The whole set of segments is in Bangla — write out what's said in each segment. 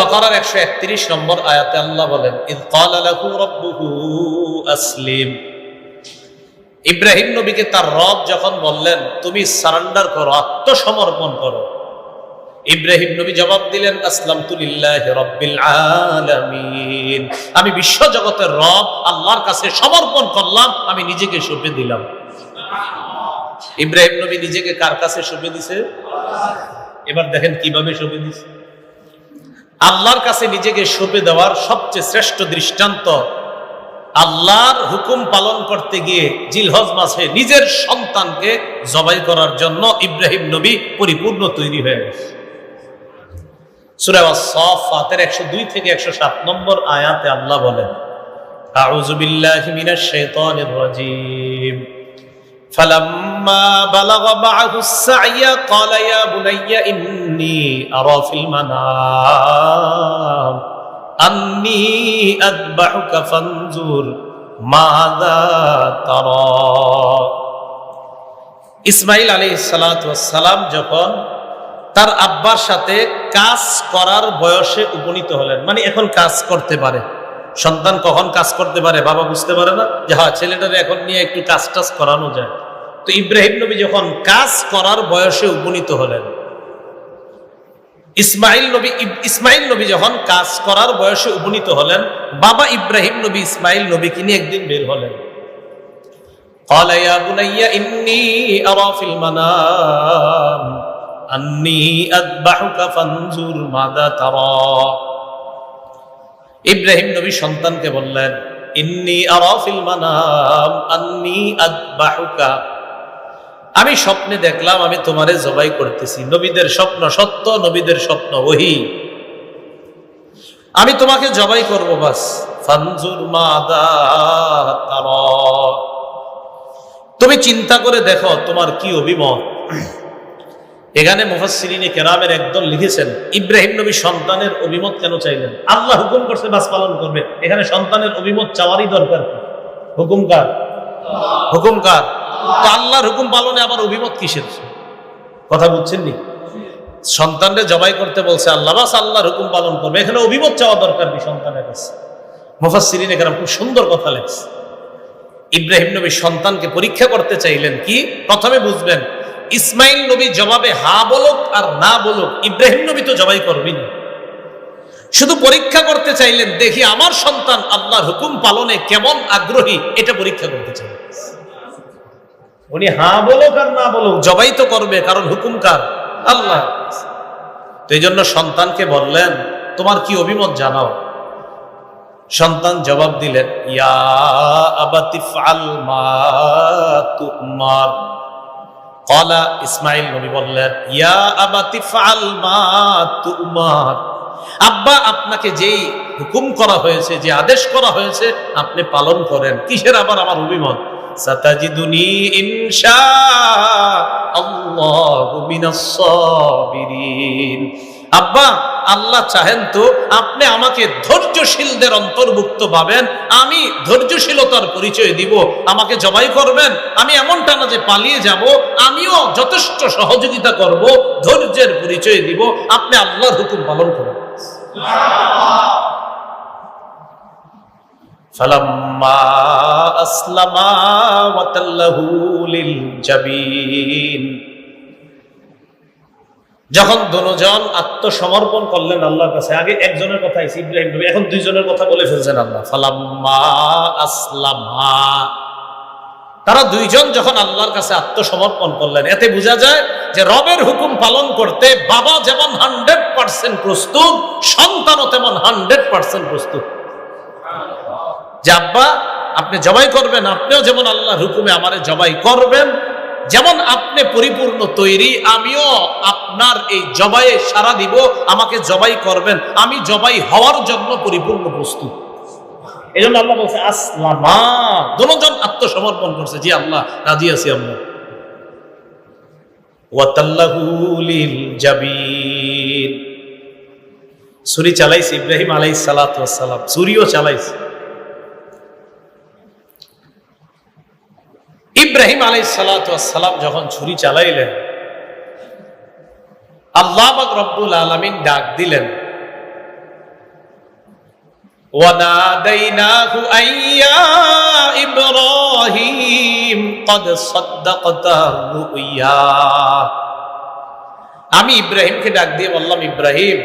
বাকারার একশো একত্রিশ নম্বর আয়াতে আল্লাহ বলেন ইব্রাহিম নবীকে তার রব যখন বললেন, তুমি সারেন্ডার করো, আত্মসমর্পণ করো। ইব্রাহিম নবী জবাব দিলেন আসলাম আমি বিশ্ব জগতের রব, আল্লাহর কাছে সমর্পণ করলাম, আমি নিজেকে সঁপে দিলাম। ইব্রাহিম নবী নিজেকে কার কাছে সঁপে দিছে? এবার দেখেন কীভাবে সঁপে দিছে। আল্লাহর কাছে নিজেকে সঁপে দেওয়ার সবচেয়ে শ্রেষ্ঠ দৃষ্টান্ত আল্লাহর হুকুম পালন করতে গিয়ে জিলহজ মাসে নিজের সন্তানকে জবাই করার জন্য ইব্রাহিম নবী পরিপূর্ণ তৈরি হয়ে গেছে। একশো দুই থেকে একশো সাত নম্বর আয়াতে আল্লাহ বলেন, আউযু বিল্লাহি মিনাশ শাইতানির রাজীম। فلما بلغ معه السعي قال يا بني إني أرى في المنام أني أذبحك فانظر ماذا ترى ইসমাইল আলী সালাম যখন তার আব্বার সাথে কাজ করার বয়সে উপনীত হলেন মানে এখন কাজ করতে পারে সন্তান কখন কাজ করতে পারে বাবা বুঝতে পারে না যে হ্যাঁ ছেলেটারে এখন নিয়ে একটু কাজ টাজ করানো যায় তো ইব্রাহিম নবী যখন কাজ করার বয়সে উপনীত হলেন ইসমাইল নবী ইব- ইসমাইল নবী যখন কাজ করার বয়সে উপনীত হলেন বাবা ইব্রাহিম নবী ইসমাইল নবীকে নিয়ে একদিন বের হলেন قال يا بني إني أرى في المنام أني أذبحك فانظر ماذا ترى ইব্রাহিম নবী সন্তানকে বললেন, ইন্নি আরাফিল মানাম, আন্নি আদবাহুকা। আমি স্বপ্নে দেখলাম, আমি তোমারে জবাই করতেছি। নবীদের স্বপ্ন সত্য, নবীদের স্বপ্ন ওহি। আমি তোমাকে জবাই করব, বাস। ফানজুর মাদা তুমি চিন্তা করে দেখো, তোমার কি অভিমত? এখানে মুফাসসিরিনে কেরামের একদল লিখেছেন, ইব্রাহিম নবী সন্তানের অভিমত কেন চাইলেন? আল্লাহ হুকুম করছে, বাস পালন করবে। এখানে সন্তানের অভিমত চাওয়ারই দরকার? হুকুম কার? হুকুম কার? তো আল্লাহর হুকুম পালনে আবার অভিমত কিসের? কথা বুঝছেন নি? সন্তানরে জবাই করতে বলছে আল্লাহ, বাস আল্লাহর হুকুম পালন করবে। এখানে অভিমত চাওয়া দরকার কি সন্তানের কাছে? মুফাসসিরিনে কেরাম খুব সুন্দর কথা লেখছে। ইব্রাহিম নবী সন্তানকে পরীক্ষা করতে চাইলেন কি? প্রথমে বুঝবেন ইসমাইল নবী জবাবে হা বলুক আর না বলুক, ইব্রাহিম নবী তো জবাই করবেন শুধু পরীক্ষা করতে চাইলেন, দেখি আমার সন্তান আল্লাহর হুকুম পালনে কেমন আগ্রহী, এটা পরীক্ষা করতে চাইলেন উনি হা বলুক আর না বলুক, জবাই তো করবে, কারণ হুকুম কার? আল্লাহ। তো এই জন্য সন্তানকে বললেন, তোমার কি অভিমত জানাও? সন্তান জবাব দিলেন, ইয়া আবাতি ফাল মা তুমার। কলা ইসমাইল নবী বললেন, ইয়া আবাতি ফাল মা তুমার। আব্বা, আপনাকে যেই হুকুম করা হয়েছে, যে আদেশ করা হয়েছে, আপনি পালন করেন। কিসের আবার আমার অভিমত? সাতাজিদুনি ইনশা আল্লাহু মিনাস সাবিরিন। আব্বা আল্লাহ চাহেন তো আপনি আমাকে ধৈর্যশীলদের অন্তর্ভুক্ত পাবেন আমি ধৈর্যশীলতার পরিচয় দিব আমাকে জবাই করবেন আমি এমনটা না যে পালিয়ে যাব আমিও যথেষ্ট সহযোগিতা করব ধৈর্যের পরিচয় দিব আপনি আল্লাহর হুকুম পালন করুন فلما أسلما وتله للجبين যখন দুজন আত্মসমর্পণ করলেন আল্লাহর কাছে, আগে একজনের কথা আইসি, ইব্রাহিম নবী, এখন দুইজনের কথা বলে ফেলছেন আল্লাহ। ফালাম্মা আসলামা। তারা দুইজন যখন আল্লাহর কাছে আত্মসমর্পণ করলেন, এতে বোঝা যায় যে রবের হুকুম পালন করতে বাবা যেমন হান্ড্রেড পার্সেন্ট প্রস্তুত, সন্তানও তেমন হান্ড্রেড পার্সেন্ট প্রস্তুত। যে আব্বা, আপনি জবাই করবেন, আপনিও যেমন আল্লাহর হুকুমে আমারে জবাই করবেন যেমন আপনি পরিপূর্ণ তৈরি আমিও আপনার এই জবাইয়ে সারা দিব আমাকে জবাই করবেন। আমি জবাই হওয়ার জন্য পরিপূর্ণ প্রস্তুত। এই জন্য আল্লাহ বলছে আসলামা। দুজন আত্মসমর্পণ করছে। জি আল্লাহ রাজি আছি আমরা। ছুরি চালাইছে ইব্রাহিম আলাই সালাম। ছুরিও চালাইছে ইব্রাহিম আলাই সালাম যখন ছুরি চালাইলেন আল্লাহ রব্বুল আলমিন ডাক দিলেন وناديناه أن يا إبراهيم قد صدقت الرؤيا আমি ইব্রাহিমকে ডাক দিয়ে বললাম ইব্রাহিম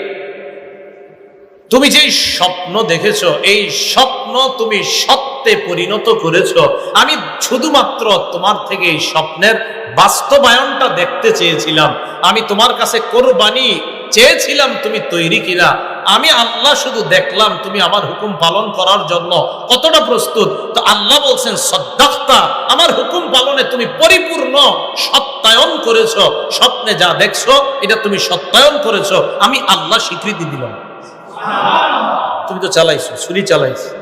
তুমি যে স্বপ্ন দেখেছো এই স্বপ্ন তুমি সত্যে পরিণত করেছ। আমি শুধুমাত্র তোমার থেকে এই স্বপ্নের বাস্তবায়নটা দেখতে চেয়েছিলাম। আমি তোমার কাছে কোরবানি চেয়েছিলাম, তুমি তৈরি কিনা? আমি আল্লাহ শুধু দেখলাম, তুমি আমার হুকুম পালন করার জন্য। কতটা প্রস্তুত? তো আল্লাহ বলছেন, সদ্দাক্তা, আমার হুকুম পালনে তুমি পরিপূর্ণ সত্যায়ন করেছ। স্বপ্নে যা দেখছ, এটা তুমি সত্যায়ন করেছ। আমি আল্লাহ স্বীকৃতি দিলাম। তুমি তো চালাইছো, ছুরি চালাইছো।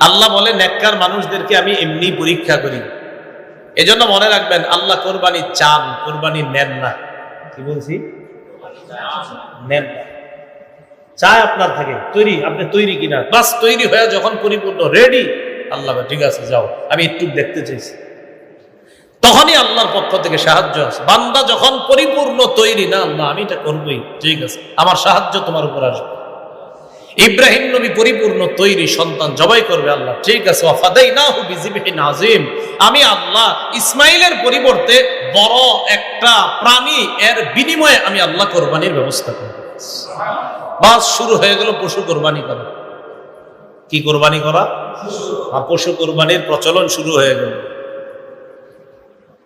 আল্লাহ বলে, নেককার মানুষদেরকে আমি এমনি পরীক্ষা করি। এজন্য মনে রাখবেন, আল্লাহ কোরবানি চান, কোরবানি নেন না। কি বলছি? নেন না। চায় আপনার থাকে, তৈরি, আপনি তৈরি কিনা। বাস তৈরি হয়ে যখন পরিপূর্ণ রেডি আল্লাহ ঠিক আছে, যাও। আমি একটু দেখতে চাইছি। তখনই আল্লাহর পক্ষ থেকে সাহায্য আছে বান্দা যখন পরিপূর্ণ তৈরি, না আল্লাহ আমি এটা করবই, ঠিক আছে, আমার সাহায্য তোমার উপর আসবে। ইব্রাহিম নবী পরিপূর্ণ তৈরি সন্তান জবাই করবে, আল্লাহ, ঠিক আছে ওয়াফাদাই না হু বিজিবিহি নাজিম আমি আল্লাহ ইসমাইলের পরিবর্তে বড় একটা প্রাণী, এর বিনিময়ে আমি আল্লাহ কোরবানির ব্যবস্থা করব। বাস, শুরু হয়ে গেল পশু কোরবানি করা। কি কোরবানি করা? পশু কোরবানির প্রচলন শুরু হয়ে গেল।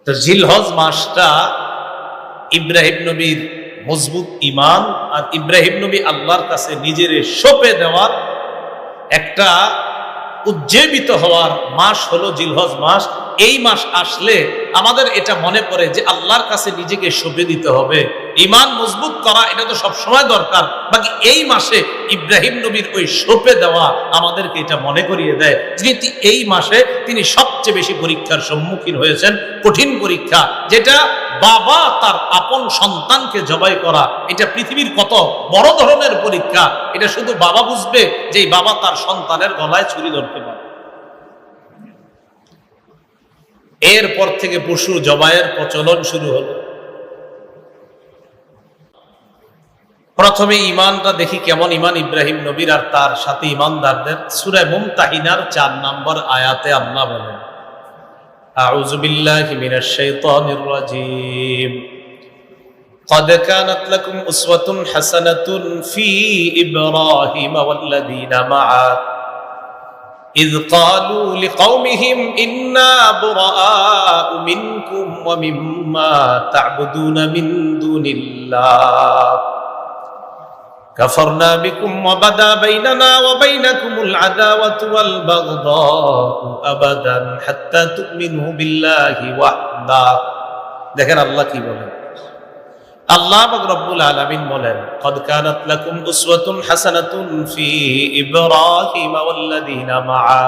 তো জিলহজ মাসটা ইব্রাহিম নবীর মজবুত ইমান আর ইব্রাহিম নবী আল্লাহর কাছে নিজের সোপে দেওয়ার একটা উজ্জীবিত হওয়ার মাস হলো জিলহজ মাস। এই মাস আসলে আমাদের এটা মনে পড়ে যে আল্লাহর কাছে নিজেকে সঁপে দিতে হবে। ইমান মজবুত করা, এটা তো সব সময় দরকার। বাকি এই মাসে ইব্রাহিম নবীর ওই সঁপে দেওয়া আমাদেরকে এটা মনে করিয়ে দেয়। যে তি- এই মাসে তিনি সবচেয়ে বেশি পরীক্ষার সম্মুখীন হয়েছেন, কঠিন পরীক্ষা, যেটা বাবা তার আপন সন্তানকে জবাই করা। এটা পৃথিবীর কত বড় ধরনের পরীক্ষা। এটা শুধু বাবা বুঝবে যে বাবা তার সন্তানের গলায় ছুরি ধরতে পারে। এরপর থেকে পশু জবাইয়ের প্রচলন শুরু হলো প্রথমে ইমানটা দেখি কেমন ইমান ইব্রাহিম নবীর আর তার সাথে ইমানদারদের সুরে মুমতাহিনার চার নম্বর আয়াতে আল্লাহ বলেন أعوذ بالله من الشيطان الرجيم قد كانت لكم أسوة حسنة في إبراهيم والذين معه إذ قالوا لقومهم إنا براء منكم ومما تعبدون من دون الله كفرنا بكم وبدا بيننا وبينكم العداوة والبغضاء أبدا حتى تؤمنوا بالله وحده দেখেন আল্লাহ কি বলেন আল্লাহ রব্বুল আলামিন বলেন, কদ কানাত লাকুম উসওয়াতুন হাসানাতুন ফি ইব্রাহিম ওয়াল্লাযিনা মাআ।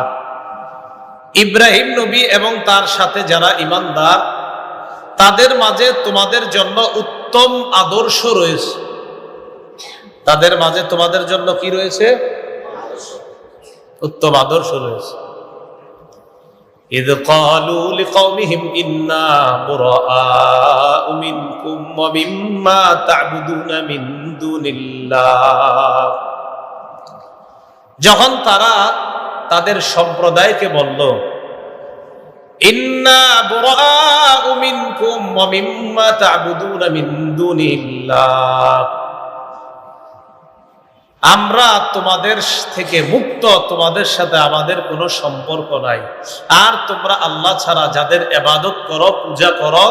ইব্রাহিম নবী এবং তার সাথে যারা ইমানদার তাদের মাঝে তোমাদের জন্য উত্তম আদর্শ রয়েছে। তাদের মাঝে তোমাদের জন্য কি রয়েছে? উত্তম আদর্শ রয়েছে। إذ قالوا لقومهم إنا براء منكم ومما تعبدون من دون الله যখন তারা তাদের সম্প্রদায়কে বলল ইন্না বুরাআ মিনকুম ওয়া মিম্মা তা'বুদুনা মিন দুনিল্লাহ আমরা তোমাদের থেকে মুক্ত, তোমাদের সাথে আমাদের কোনো সম্পর্ক নাই। আর তোমরা আল্লাহ ছাড়া যাদের এবাদত করো, পূজা করো,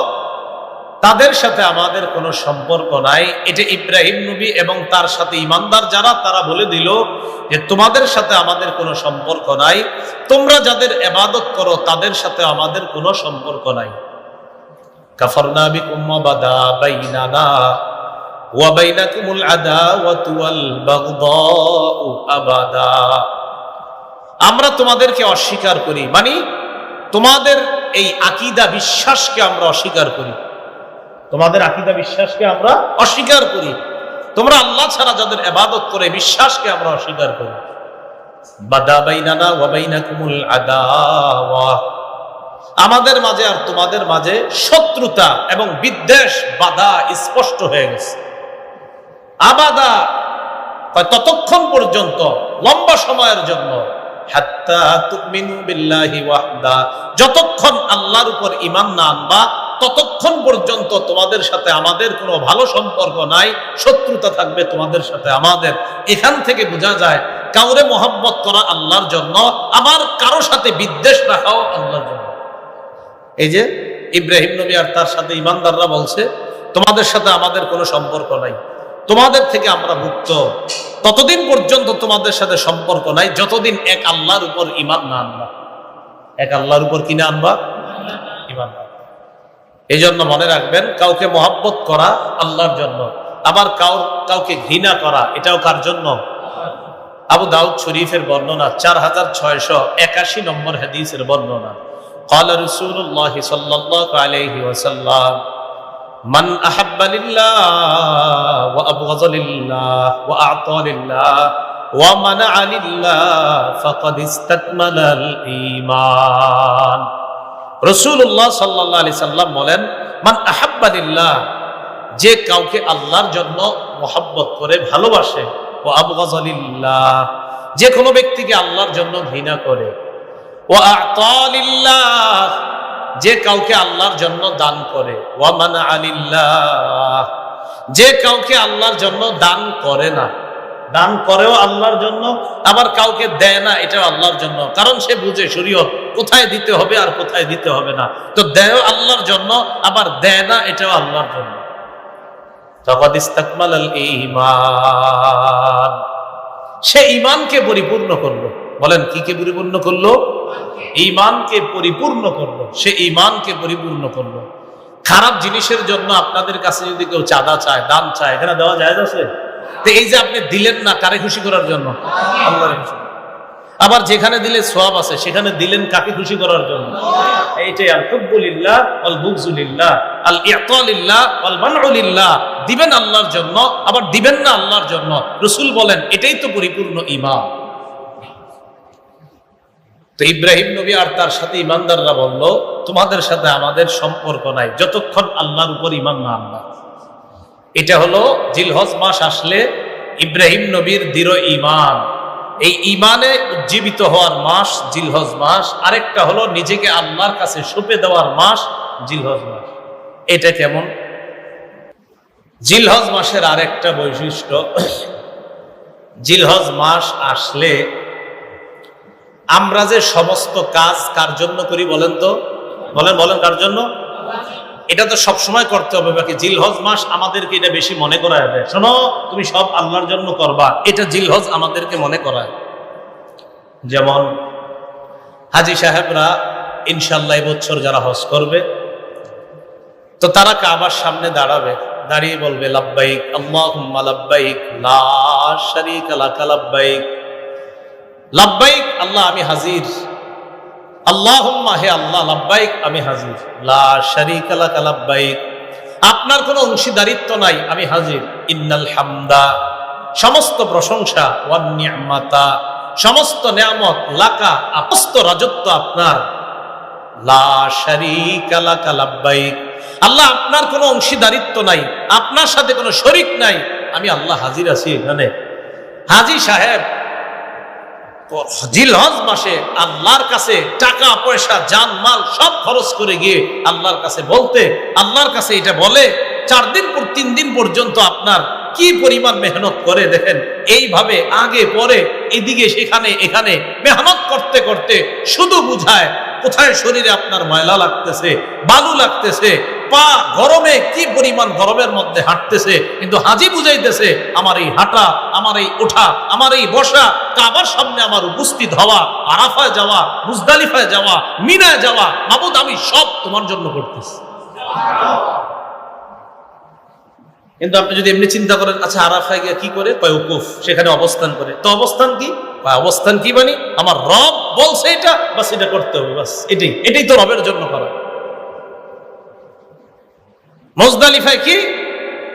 তাদের সাথে আমাদের কোনো সম্পর্ক নাই। এটা ইব্রাহিম নবী এবং তার সাথে ইমানদার যারা, তারা বলে দিল যে তোমাদের সাথে আমাদের কোনো সম্পর্ক নাই। তোমরা যাদের এবাদত করো, তাদের সাথে আমাদের কোনো সম্পর্ক নাই। কাফরনা বিকুম বাদা বাইনানা। ওয়াবাইনাকুমুল আদাওয়াতু ওয়াল বাগদাউ আবাদা। আমরা তোমাদেরকে অস্বীকার করি মানে তোমাদের এই আকিদা বিশ্বাসকে আমরা অস্বীকার করি। তোমাদের আকিদা বিশ্বাসকে আমরা অস্বীকার করি। তোমরা আল্লাহ ছাড়া যাদের এবাদত করে বিশ্বাসকে আমরা অস্বীকার করি। আমাদের মাঝে আর তোমাদের মাঝে শত্রুতা এবং বিদ্বেষ বাধা স্পষ্ট হয়ে গেছে। আবাদা। কয়, ততক্ষণ পর্যন্ত, লম্বা সময়ের জন্য। যতক্ষণ আল্লাহর উপর ঈমান না আনবা, ততক্ষণ পর্যন্ত তোমাদের সাথে আমাদের কোনো ভালো সম্পর্ক নাই, শত্রুতা থাকবে তোমাদের সাথে আমাদের। এখান থেকে বোঝা যায়, কাউরে মোহাম্মত করা আল্লাহর জন্য আমার কারও সাথে বিদ্বেষ রাখাও আল্লাহর জন্য। এই যে, ইব্রাহিম নবী আর তার সাথে ইমানদাররা বলছে, তোমাদের সাথে আমাদের কোনো সম্পর্ক নাই। তোমাদের থেকে আমরা মুক্ত ততদিন পর্যন্ত তোমাদের সাথে সম্পর্ক নাই যতদিন এক আল্লাহর উপর ইমান না আনবা এক আল্লাহর উপর কিনে আনবা ইমান না আনবা। এই জন্য মনে রাখবেন কাউকে মহাব্বত করা আল্লাহর জন্য আবার কাউ কাউকে ঘৃণা করা এটাও কার জন্য আবু দাউদ শরীফের বর্ণনা চার হাজার ছয়শ একাশি নম্বর হাদিসের বর্ণনা قال رسول الله صلى الله عليه وسلم মান আহাব্বা ওয়া আবগাযা ওয়া আ'তা লিল্লাহ ওয়া মানা'a লিল্লাহ ফাকাদ ইসতাকমালাল ঈমান। রাসূলুল্লাহ সাল্লাল্লাহু আলাইহি মান আহাব্বা যে কাউকে আল্লাহর জন্য মোহাব্বত করে ভালোবাসে ও আবগাযা যে কোনো ব্যক্তিকে আল্লাহর জন্য ঘৃণা করে ও আ'তা লিল্লাহ যে কাউকে আল্লাহর জন্য দান করে ও মানা আলিল্লাহ, যে কাউকে আল্লাহর জন্য দান করে না। দান করেও আল্লাহর জন্য, আবার কাউকে দেয় না, এটাও আল্লাহর জন্য। কারণ সে বুঝে, শরীয়ত কোথায় দিতে হবে আর কোথায় দিতে হবে না। তো দেয় আল্লাহর জন্য, আবার দেয় না, এটাও আল্লাহর জন্য। সে ইমানকে পরিপূর্ণ করল। বলেন, কি কে পরিপূর্ণ করল? ঈমানকে পরিপূর্ণ করল, সে ঈমানকে পরিপূর্ণ করল। খারাপ জিনিসের জন্য আপনাদের কাছে যদি কেউ চাঁদা চায়, দান চায়, এখানে দেওয়া যায় আছে তো এই যে আপনি দিলেন না, কারে খুশি করার জন্য? আবার যেখানে দিলে সোয়াব আছে, সেখানে দিলেন কাকে খুশি করার জন্য? এইটাই আল আল বুগজুলিল্লাহ আল ইতালিল্লাহ আল মানউলিল্লাহ দিবেন আল্লাহর জন্য, আবার দিবেন না আল্লাহর জন্য। রসুল বলেন, এটাই তো পরিপূর্ণ ইমান তো ইব্রাহিম নবী আর তার সাথে ইমানদাররা বলল, তোমাদের সাথে আমাদের সম্পর্ক নাই। যতক্ষণ আল্লাহর উপর ইমান না আল্লাহ এটা হলো জিলহজ মাস আসলে ইব্রাহিম নবীর দৃঢ় ইমান এই ইমানে উজ্জীবিত হওয়ার মাস জিলহজ মাস। আরেকটা হলো নিজেকে আল্লাহর কাছে সঁপে দেওয়ার মাস জিলহজ মাস। এটা কেমন? জিলহজ মাসের আরেকটা বৈশিষ্ট্য, জিলহজ মাস আসলে আমরা যে সমস্ত কাজ কার জন্য করি বলেন তো? বলেন বলেন কার জন্য? এটা তো সব সময় করতে হবে। বাকি জিলহজ মাস আমাদেরকে এটা বেশি মনে করায় দেয়। শোনো, তুমি সব আল্লাহর জন্য করবা। এটা জিলহজ আমাদেরকে মনে করায়। যেমন হাজি সাহেবরা ইনশাল্লাহ বছর যারা হজ করবে, তো তারা কাবার সামনে দাঁড়াবে। দাঁড়িয়ে বলবে, লাব্বাইক, আল্লাহুম্মা লাব্বাইক, লা লাব্বাইক, আল্লাহ, আমি হাজির। আল্লাহুম্মা, হে আল্লাহ, লাব্বাইক, আমি হাজির। লা শারীকা লাকা আপনার কোনো অংশীদারিত্ব নাই, আমি হাজির। ইন্নাল হামদা, সমস্ত প্রশংসা, ওয়ান সমস্ত নিয়ামত, লাকা, আপস্ত রাজত্ব আপনার। লা শারীকা লাকা আল্লাহ, আপনার কোনো অংশীদারিত্ব নাই, আপনার সাথে কোনো শরিক নাই, আমি আল্লাহ হাজির আছি এখানে। হাজি সাহেব টাকা, পয়সা সব খরচ করে গিয়ে কাছে বলতে কাছে এটা বলে, চার দিন পর, তিন দিন পর্যন্ত আপনার কি পরিমাণ মেহনত করে দেখেন? এইভাবে আগে, পরে, এদিকে, সেখানে, এখানে মেহনত করতে করতে শুধু বুঝায় কোথায় শরীরে আপনার ময়লা লাগতেছে, বালু লাগতেছে, পা গরমে কি পরিমাণ গরমের মধ্যে হাঁটতেছে, কিন্তু হাজি বুঝাইতেছে, আমার এই হাঁটা, আমার এই ওঠা, আমার এই বসা, কাবার সামনে আমার উপস্থিত হওয়া, আরাফায় যাওয়া, মুজদালিফায় যাওয়া, মিনায় যাওয়া, মাবুদ, আমি সব তোমার জন্য করতেছি। কিন্তু আপনি যদি এমনি চিন্তা করেন আচ্ছা আরাফায় গিয়ে কি করে? কয়, উকুফ, সেখানে অবস্থান করে। তো অবস্থান কি? অবস্থান কি মানে আমার রব বলছে এটা, বাস এটা করতে হবে, বাস এটাই এটাই তো রবের জন্য করা। মজদালিফায় কি?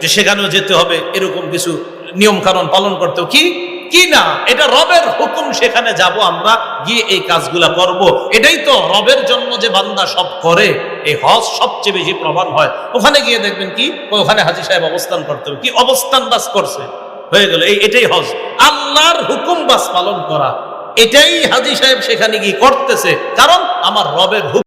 যে সেখানেও যেতে হবে, এরকম কিছু নিয়ম কানুন পালন করতে কি? কি না? এটা রবের হুকুম, সেখানে যাব আমরা, গিয়ে এই কাজগুলা করব। এটাই তো রবের জন্য যে বান্দা সব করে, এই হজ সবচেয়ে বেশি প্রমাণ হয়। ওখানে গিয়ে দেখবেন কি? ওখানে হাজি সাহেব অবস্থান করতে হবে। কি? অবস্থান বাস করছে। হয়ে গেল। এই, এটাই হজ। আল্লাহর হুকুম বাস পালন করা। এটাই হাজি সাহেব সেখানে গিয়ে করতেছে। কারণ আমার রবের হুকুম